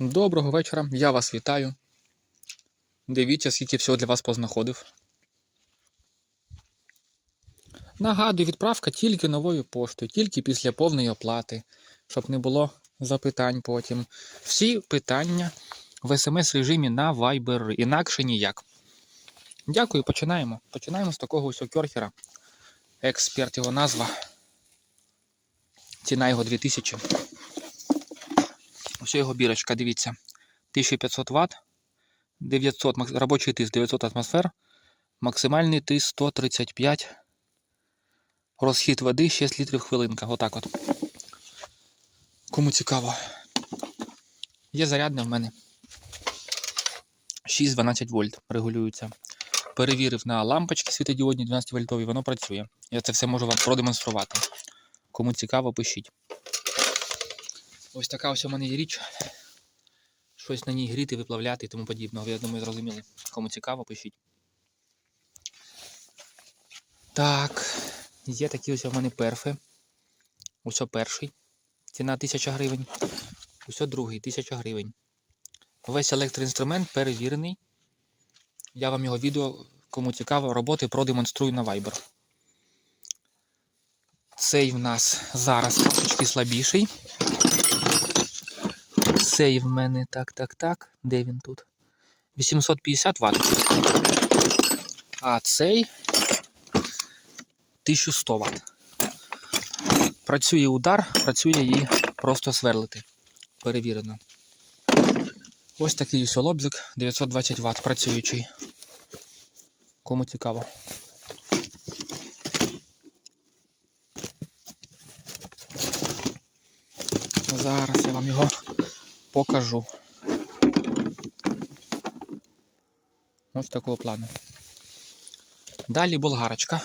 Доброго вечора, я вас вітаю. Дивіться, скільки всього для вас познаходив. Нагадую, відправка тільки новою поштою, тільки після повної оплати, щоб не було запитань потім. Всі питання в смс-режимі на Viber, інакше ніяк. Дякую, починаємо. Починаємо з такого ось кьорхера. Експерт його назва. Ціна його 2000. Ось його бірочка, дивіться. 1500 Вт, 900, робочий тиск 900 атмосфер, максимальний тиск 135, розхід води 6 літрів хвилинка. Отак от. Кому цікаво. Є зарядне в мене. 6-12 вольт регулюється. Перевірив на лампочки світодіодні 12 вольтові, воно працює. Я це все можу вам продемонструвати. Кому цікаво, пишіть. Ось така ось у мене є річ. Щось на ній гріти, виплавляти і тому подібного. Я думаю, зрозуміли. Кому цікаво, пишіть. Так, є такі ось у мене перфи. Ось перший. Ціна 1000 гривень. Ось другий 1000 гривень. Весь електроінструмент перевірений. Я вам його відео, кому цікаво, роботи продемонструю на Viber. Цей в нас зараз трошечки слабіший. Цей в мене так, так, так. Де він тут? 850 Вт. А цей 1100 Вт. Працює удар, працює її просто сверлити. Перевірено. Ось такий ось лобзик 920 Вт працюючий. Кому цікаво. Зараз я вам його покажу. Ось такого плану. Далі болгарочка.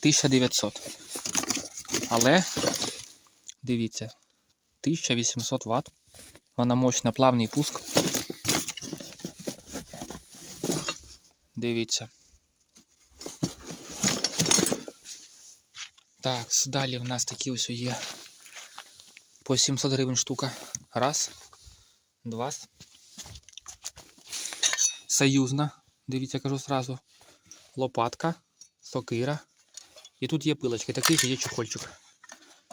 1900. Але, дивіться, 1800 Вт. Вона мощна, плавний пуск. Дивіться. Так, далі в нас такі ось є по 700 гривень штука. Раз. Два. Союзна. Дивіться, кажу сразу. Лопатка, сокира. І тут є пилочки, такий же є чохольчик.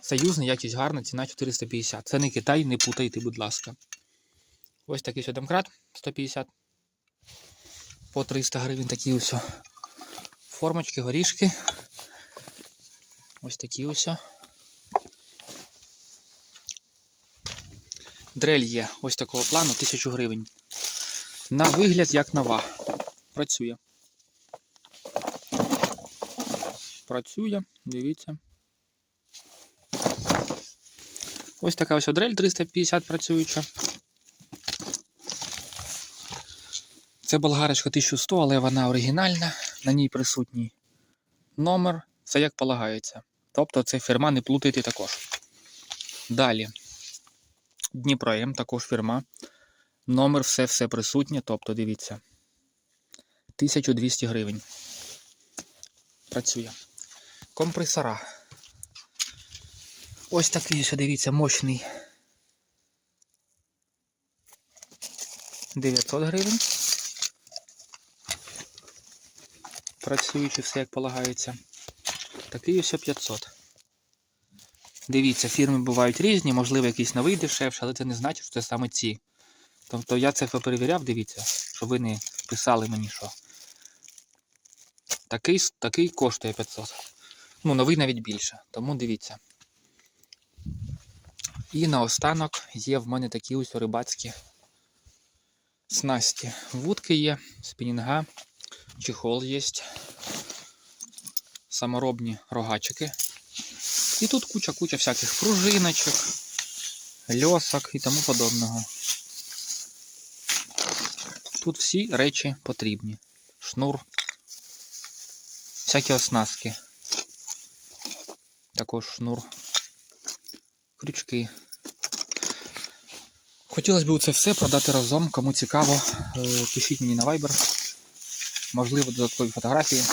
Союзний, якість гарна, ціна 450. Це не Китай, не путайте, будь ласка. Ось такий ще домкрат 150. По 300 гривень такі ось. Формочки, горішки. Ось такі ось. Дрель є ось такого плану 1000 гривень. На вигляд як нова. Працює. Працює, дивіться. Ось така ось дрель 350 працююча. Це болгарочка 1100, але вона оригінальна. На ній присутній номер. Це як полагається. Тобто це фірма не плутайте також. Далі. Дніпро М, також фірма. Номер все-все присутнє, тобто дивіться. 1200 гривень. Працює. Компресора. Ось такий, що дивіться, мощний. 900 гривень. Працюючи все як полагається. Такий ось 500. Дивіться, фірми бувають різні, можливо, якийсь новий дешевше, але це не значить, що це саме ці. Тобто я це перевіряв, дивіться, щоб ви не писали мені, що. Такий, такий коштує 500. Ну, новий навіть більше. Тому дивіться. І наостанок є в мене такі ось рибацькі снасті. Вудки є, спінінга, чехол є, саморобні рогачики. І тут куча-куча всяких пружиночок, льосок і тому подобного. Тут всі речі потрібні. Шнур, всякі оснастки. Також шнур, крючки. Хотілося б це все продати разом. Кому цікаво, е, пишіть мені на Viber. Можливо, додаткові фотографії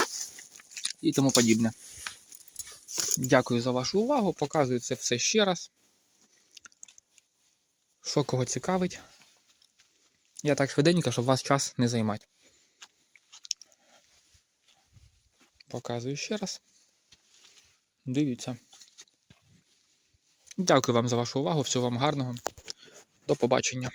і тому подібне. Дякую за вашу увагу. Показую це все ще раз. Що кого цікавить. Я так швиденько, щоб вас час не займати. Показую ще раз. Дивіться. Дякую вам за вашу увагу. Всього вам гарного. До побачення.